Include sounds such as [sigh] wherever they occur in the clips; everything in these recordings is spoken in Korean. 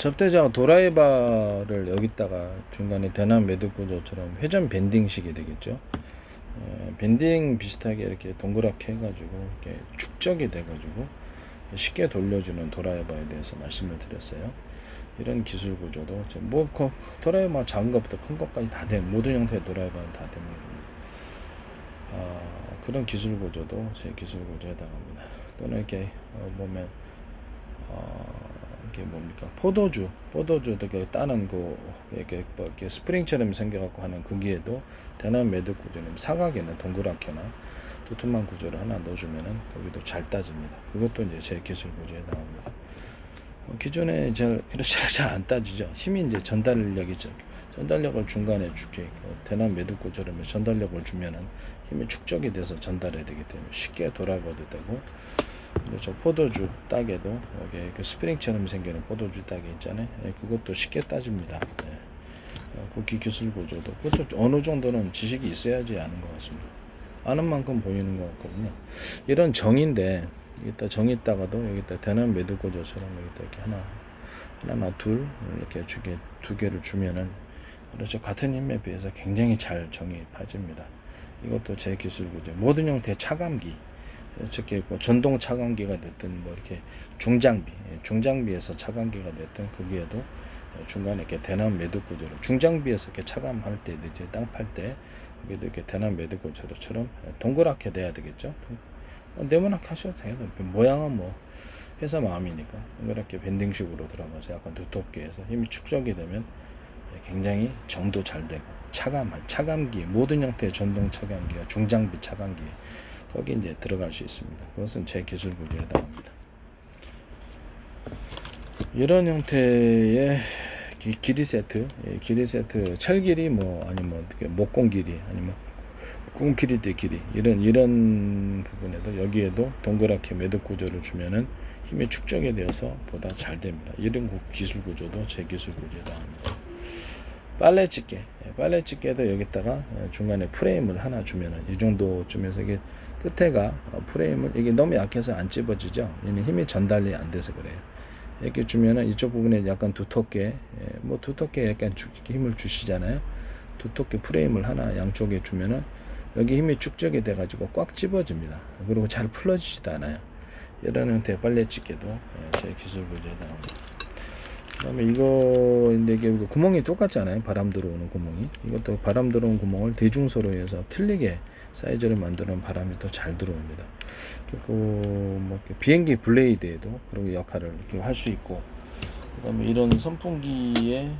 접대자가 도라이바를 여기다가 중간에 대남 매듭 구조처럼 회전 밴딩식이 되겠죠. 어, 밴딩 비슷하게 이렇게 동그랗게 해가지고 이렇게 축적이 돼가지고 쉽게 돌려주는 도라이바에 대해서 말씀을 드렸어요. 이런 기술 구조도 뭐 거- 도라이바 작은 것부터 큰 것까지 다 된 모든 형태의 도라이바는 다 되는 겁니다. 아, 그런 기술 구조도 제 기술 구조에 해당합니다. 또는 이렇게 어, 보면 어, 이게 뭡니까 포도주 포도주 되게 따는 거 이렇게 뭐 이렇게 스프링처럼 생겨갖고 하는 거기에도 대남 매듭 구조는 사각이나 동그랗게나 두툼한 구조를 하나 넣어주면은 거기도 잘 따집니다. 그것도 이제 제 기술 구조에 해당합니다. 어, 기존에 잘 그렇게 잘안 [laughs] 따지죠. 힘이 이제 전달력이 죠. 전달력을 중간에 주게 어, 대남 매듭 구조라면 전달력을 주면은 힘이 축적이 돼서 전달해야 되기 때문에 쉽게 돌아가도 되고 저 포도주 따개도 여기 그 스프링처럼 생기는 포도주 따개 있잖아요. 예, 그것도 쉽게 따집니다. 예. 어, 그 기- 기술 구조도 그것도 어느 정도는 지식이 있어야지 아는 것 같습니다. 아는 만큼 보이는 것 같거든요. 이런 정인데 여기다 정 있다가도 여기다 대남 매듭 구조처럼 여기다 이렇게 하나 하나나 둘 이렇게 주게 두 개를 주면은 그렇죠 같은 힘에 비해서 굉장히 잘 정이 파집니다. 이것도 제 기술 구조 모든 형태의 차감기 특히 뭐 전동 차감기가 됐든 뭐 이렇게 중장비 예, 중장비에서 차감기가 됐든 거기에도 어, 중간에 이렇게 대남 매듭 구조로 중장비에서 이렇게 차감할 때 이제 땅 팔 때 이렇게 대남 매듭 구조처럼 동그랗게 돼야 되겠죠. 어, 네모나게 하셔도 돼요. 그 모양은 뭐 회사 마음이니까 동그랗게 밴딩식으로 들어가서 약간 두텁게 해서 힘이 축적이 되면 예, 굉장히 정도 잘 되고 차감할 차감기 모든 형태의 전동 차감기와 중장비 차감기 거기 이제 들어갈 수 있습니다. 그것은 제 기술 구조에 해당합니다. 이런 형태의 기- 길이 세트, 예, 길이 세트, 철 길이 뭐 아니면 어떻게 목공 길이 아니면 cung 길이대 길이 이런 이런 부분에도 여기에도 동그랗게 매듭 구조를 주면은 힘이 축적이 되어서 보다 잘 됩니다. 이런 구- 기술 구조도 제 기술 구조에 해당합니다. 빨래 집게, 예, 빨래 집게도 여기다가 어, 중간에 프레임을 하나 주면은 이 정도쯤에서 이게 끝에가 어, 프레임을 이게 너무 약해서 안 찝어지죠. 얘는 힘이 전달이 안 돼서 그래요. 이렇게 주면은 이쪽 부분에 약간 두텁게, 예, 뭐 두텁게 약간 주- 힘을 주시잖아요. 두텁게 프레임을 하나 양쪽에 주면은 여기 힘이 축적이 돼가지고 꽉 집어집니다. 그리고 잘 풀어지지도 않아요. 이런 형태의 빨래 집게도 예, 제 기술 구조에 해당합니다. 그 다음에 이거 근데 이게 그 구멍이 똑같잖아요. 바람 들어오는 구멍이. 이것도 바람 들어오는 구멍을 대중소로 해서 틀리게 사이즈를 만드는 바람이 더 잘 들어옵니다. 그리고 뭐 비행기 블레이드에도 그런 역할을 할 수 있고, 그다음에 이런 선풍기에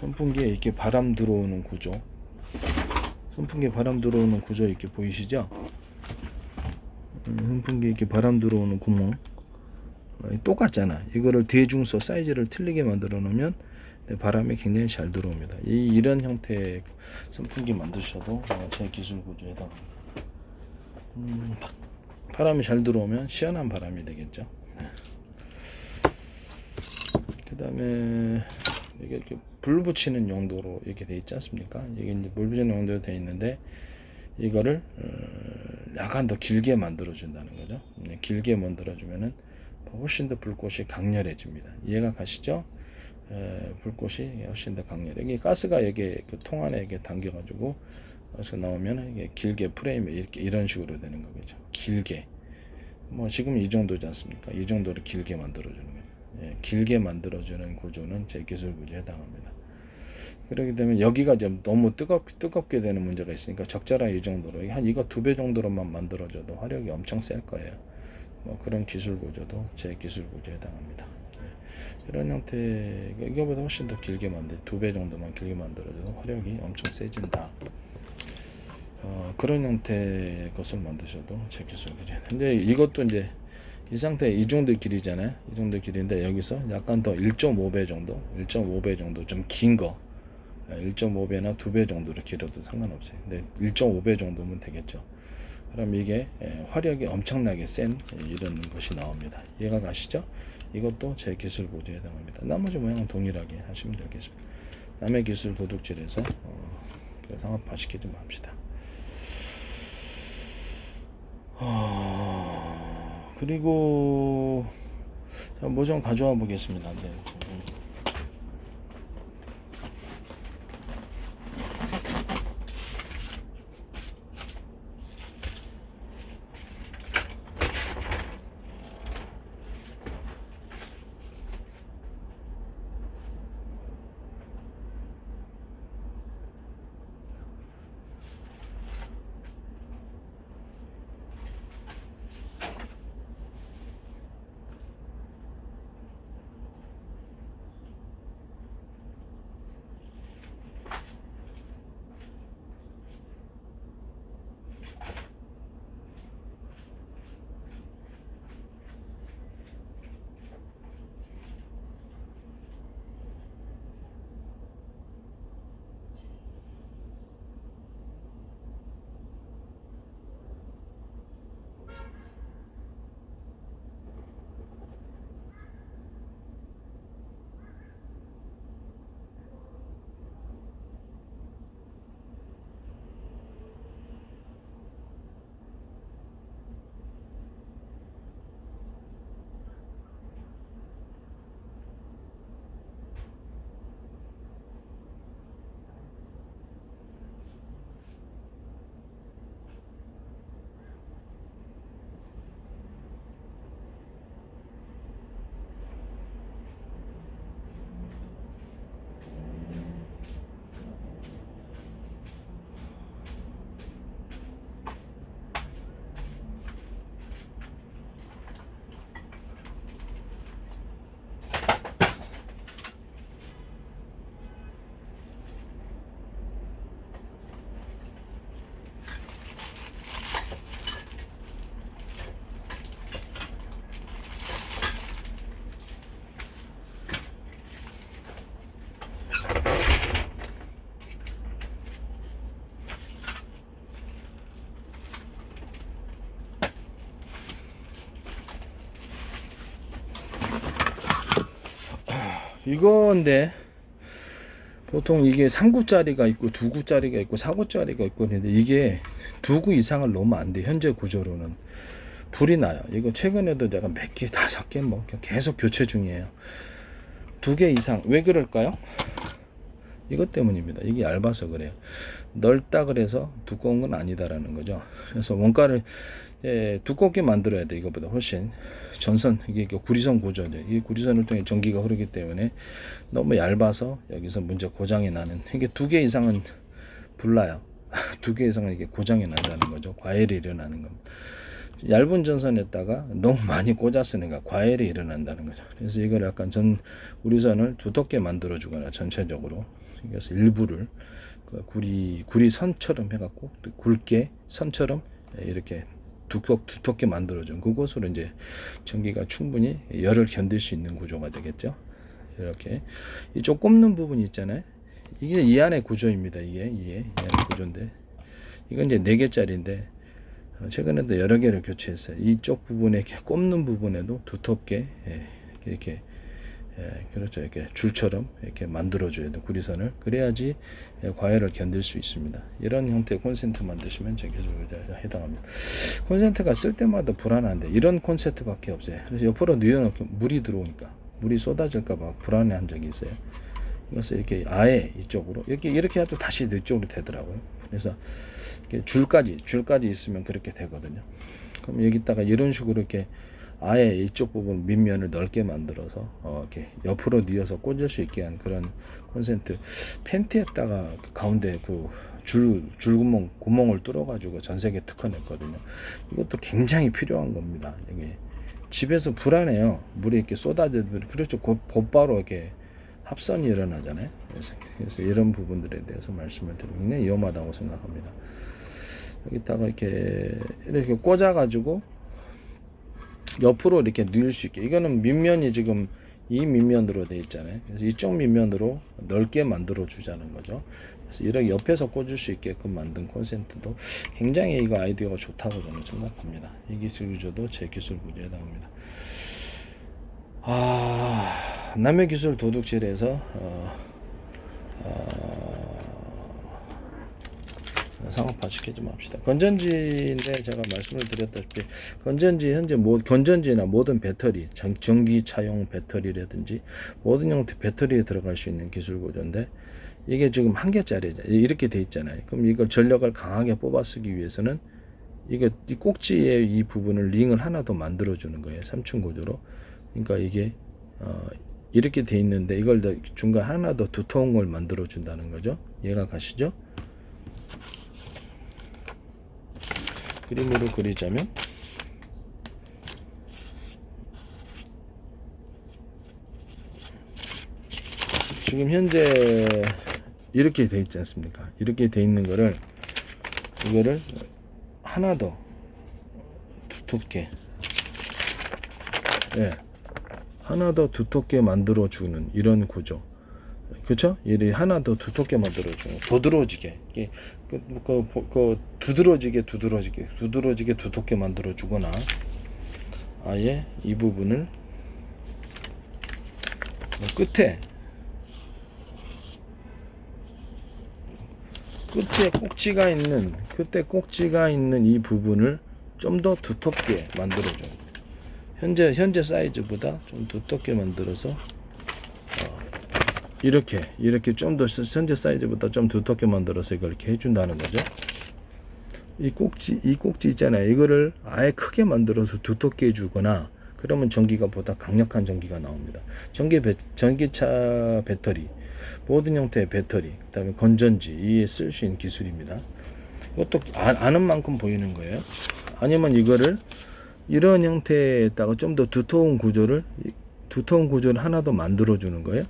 선풍기에 이렇게 바람 들어오는 구조. 선풍기에 바람 들어오는 구조 이렇게 보이시죠? 음, 선풍기에 이렇게 바람 들어오는 구멍. 어, 똑같잖아. 이거를 대중소 사이즈를 틀리게 만들어 놓으면 네, 바람이 굉장히 잘 들어옵니다. 이, 이런 형태의 선풍기 만드셔도 어, 제 기술 구조에 해당합니다. 음, 바- 바람이 잘 들어오면 시원한 바람이 되겠죠. 그 다음에 이게 이렇게 불 붙이는 용도로 이렇게 돼 있지 않습니까? 이게 이제 불 붙이는 용도로 돼 있는데 이거를 어, 약간 더 길게 만들어 준다는 거죠. 음, 길게 만들어 주면은 훨씬 더 불꽃이 강렬해집니다. 이해가 가시죠? 에, 불꽃이 훨씬 더 강렬해. 이게 가스가 이게 그통 안에 이게 당겨가지고 가스 나오면 이게 길게 프레임에 이렇게 이런 식으로 되는 거겠죠. 길게. 뭐 지금 이 정도지 않습니까? 이 정도로 길게 만들어주는 거예요. 예, 길게 만들어주는 구조는 제 기술 구조에 해당합니다. 그렇기 때문에 여기가 좀 너무 뜨겁, 뜨겁게 되는 문제가 있으니까 적절한 이 정도로 한 이거 두 배 정도로만 만들어줘도 화력이 엄청 셀 거예요. 뭐 그런 기술 구조도 제 기술 구조에 해당합니다. 예, 이런 형태 이거보다 훨씬 더 길게 만들 두 배 정도만 길게 만들어줘도 화력이 엄청 세진다. 어, 그런 형태의 것을 만드셔도 제 기술 구조. 근데 이것도 이제 이 상태 이 정도 길이잖아요. 이 정도 길인데 여기서 약간 더 1.5배 정도, 1.5배 정도 좀 긴 거. 1.5배나 2배 정도로 길어도 상관없어요. 근데 1.5배 정도면 되겠죠. 그럼 이게 예, 화력이 엄청나게 센 예, 이런 것이 나옵니다. 이해가 가시죠? 이것도 제 기술 보조에 해당합니다. 나머지 모양은 동일하게 하시면 되겠습니다. 남의 기술 도둑질해서 어, 그 상업화시키지 좀 합시다. 어, 그리고 자, 뭐좀 가져와 보겠습니다. 네. 이건데 보통 이게 3구짜리가 있고 2구짜리가 있고 4구짜리가 있고 그런데 이게 2구 이상을 넣으면 안 돼. 현재 구조로는 불이 나요. 이거 최근에도 내가 몇 개, 다섯 개 뭐 계속 교체 중이에요. 두 개 이상 왜 그럴까요? 이것 때문입니다. 이게 얇아서 그래요. 넓다 그래서 두꺼운 건 아니다라는 거죠. 그래서 원가를 예, 두껍게 만들어야 돼 이것보다 훨씬 전선 이게 그 구리선 구조죠. 이 구리선을 통해 전기가 흐르기 때문에 너무 얇아서 여기서 문제 고장이 나는 이게 두 개 이상은 불나요. [laughs] 두 개 이상은 이게 고장이 난다는 거죠. 과열이 일어나는 겁니다. 얇은 전선에다가 너무 많이 꽂았으니까 과열이 일어난다는 거죠. 그래서 이걸 약간 전 우리선을 두텁게 만들어 주거나 전체적으로 그래서 일부를 그 구리 구리 선처럼 해갖고 또 굵게 선처럼 이렇게 두껍 두텁게 만들어준 그곳으로 이제 전기가 충분히 열을 견딜 수 있는 구조가 되겠죠. 이렇게 이쪽 꼽는 부분이 있잖아요. 이게 이 안의 구조입니다. 이게 이게 이 안의 구조인데 이건 이제 네 개짜리인데 어, 최근에도 여러 개를 교체했어요. 이쪽 부분에 꼽는 부분에도 두텁게 예, 이렇게 예, 그렇죠. 이렇게 줄처럼 이렇게 만들어줘야 돼 구리선을 그래야지 예, 과열을 견딜 수 있습니다. 이런 형태의 콘센트 만드시면 제 기술에 해당합니다. 콘센트가 쓸 때마다 불안한데 이런 콘센트밖에 없어요. 그래서 옆으로 뉘어놓고 물이 들어오니까 물이 쏟아질까봐 불안해한 적이 있어요. 이것을 이렇게 아예 이쪽으로 이렇게 이렇게 해도 다시 이쪽으로 되더라고요. 그래서 줄까지 줄까지 있으면 그렇게 되거든요. 그럼 여기다가 이런 식으로 이렇게 아예 이쪽 부분 밑면을 넓게 만들어서 어, 이렇게 옆으로 뉘어서 꽂을 수 있게 한 그런 콘센트 팬티에다가 그 가운데 그 줄 줄구멍 구멍을 뚫어가지고 전 세계 특허 냈거든요. 이것도 굉장히 필요한 겁니다. 이게 집에서 불안해요. 물이 이렇게 쏟아지면 그렇죠. 곧, 곧바로 이렇게 합선이 일어나잖아요. 그래서, 그래서 이런 부분들에 대해서 말씀을 드리면 굉장히 위험하다고 생각합니다. 여기다가 이렇게 이렇게 꽂아가지고 옆으로 이렇게 누일 수 있게. 이거는 밑면이 지금 이 밑면으로 돼 있잖아요. 그래서 이쪽 밑면으로 넓게 만들어 주자는 거죠. 그래서 이렇게 옆에서 꽂을 수 있게끔 만든 콘센트도 굉장히 이거 아이디어가 좋다고 저는 생각합니다. 이 기술 구조도 제 기술 구조에 해당합니다. 아 남의 기술 도둑질에서 어, 어, 상업화 시키지 맙시다. 건전지인데 제가 말씀을 드렸다시피 건전지 현재 모, 건전지나 모든 배터리, 전- 전기차용 배터리라든지 모든 형태 배터리에 들어갈 수 있는 기술 구조인데 이게 지금 한 개짜리 이렇게 돼 있잖아요. 그럼 이걸 전력을 강하게 뽑아 쓰기 위해서는 이게 이 꼭지의 이 부분을 링을 하나 더 만들어 주는 거예요. 삼층 구조로. 그러니까 이게 어, 이렇게 돼 있는데 이걸 더 중간 하나 더 두터운 걸 만들어 준다는 거죠. 이해가 가시죠? 그림으로 그리자면 지금 현재 이렇게 돼 있지 않습니까? 이렇게 돼 있는 거를 이거를 하나 더 두텁게 예 하나 더 두텁게 만들어 주는 이런 구조 그렇죠? 얘를 하나 더 두텁게 만들어 주는 도드러지게 그, 그, 그, 그 두드러지게 두드러지게 두드러지게 두텁게 만들어 주거나 아예 이 부분을 끝에 끝에 꼭지가 있는 끝에 꼭지가 있는 이 부분을 좀 더 두텁게 만들어줘요. 현재 현재 사이즈보다 좀 두텁게 만들어서 어, 이렇게 이렇게 좀 더 현재 사이즈보다 좀 두텁게 만들어서 이걸 이렇게 해준다는 거죠. 이 꼭지 이 꼭지 있잖아요. 이거를 아예 크게 만들어서 두텁게 해주거나 그러면 전기가 보다 강력한 전기가 나옵니다. 전기 배, 전기차 배터리 모든 형태의 배터리, 그다음에 건전지 이에 쓸 수 있는 기술입니다. 이것도 아, 아는 만큼 보이는 거예요. 아니면 이거를 이런 형태에다가 좀 더 두터운 구조를 이- 두터운 구조를 하나 더 만들어 주는 거예요.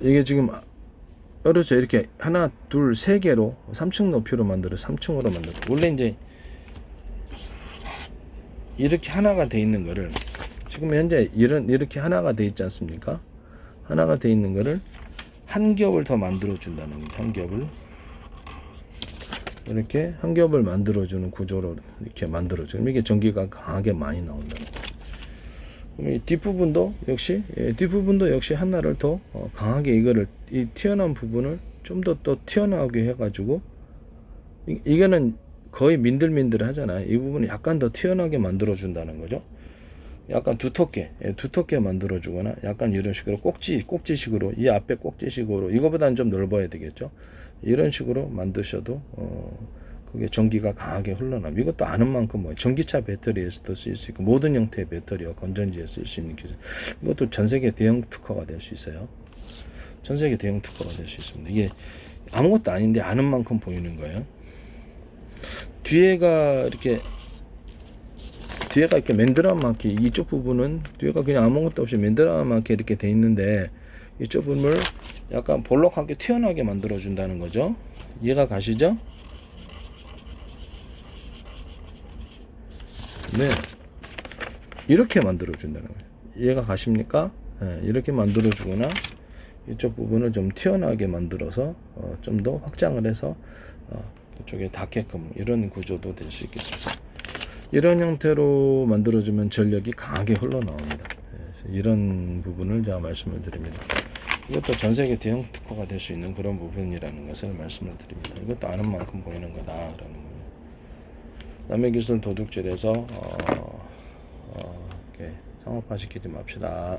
이게 지금 그렇죠 이렇게 하나 둘 세 개로 3층 높이로 만들어 3층으로 만들어 원래 이제 이렇게 하나가 돼 있는 거를 지금 현재 이런 이렇게 하나가 돼 있지 않습니까? 하나가 돼 있는 거를 한 겹을 더 만들어 준다는. 한 겹을 이렇게 한 겹을 만들어 주는 구조로 이렇게 만들어 줘. 그럼 이게 전기가 강하게 많이 나온다는 거예요. 이 뒷부분도 역시 예, 뒷부분도 역시 하나를 더 어, 강하게 이거를 이 튀어나온 부분을 좀 더 또 튀어나오게 해가지고 이, 이거는 거의 민들민들 하잖아요. 이 부분을 약간 더 튀어나오게 만들어 준다는 거죠. 약간 두텁게 예, 두텁게 만들어 주거나 약간 이런 식으로 꼭지 꼭지식으로 이 앞에 꼭지식으로 이거보다는 좀 넓어야 되겠죠 이런 식으로 만드셔도 어 그게 전기가 강하게 흘러나 이것도 아는 만큼 뭐 전기차 배터리에서도 쓸 수 있고 모든 형태의 배터리와 건전지에 쓸 수 있는 기술 이것도 전 세계 대형 특허가 될 수 있어요 전 세계 대형 특허가 될 수 있습니다 이게 아무것도 아닌데 아는 만큼 보이는 거예요 뒤에가 이렇게 뒤에가 이렇게 맨드라마키 이쪽 부분은 뒤에가 그냥 아무것도 없이 맨드라마키 이렇게 돼 있는데 이쪽 부분을 약간 볼록하게 튀어나오게 만들어 준다는 거죠. 이해가 가시죠? 네. 이렇게 만들어 준다는 거예요. 이해가 가십니까? 네, 이렇게 만들어 주거나 이쪽 부분을 좀 튀어나오게 만들어서 어, 좀 더 확장을 해서 어, 그쪽에 닿게끔 이런 구조도 될 수 있겠습니다. 이런 형태로 만들어주면 전력이 강하게 흘러나옵니다. 이런 부분을 제가 말씀을 드립니다. 이것도 전 세계 대형 특허가 될 수 있는 그런 부분이라는 것을 말씀을 드립니다. 이것도 아는 만큼 보이는 거다라는 거예요. 남의 기술 도둑질해서 어, 어, 이렇게 상업화시키지 맙시다.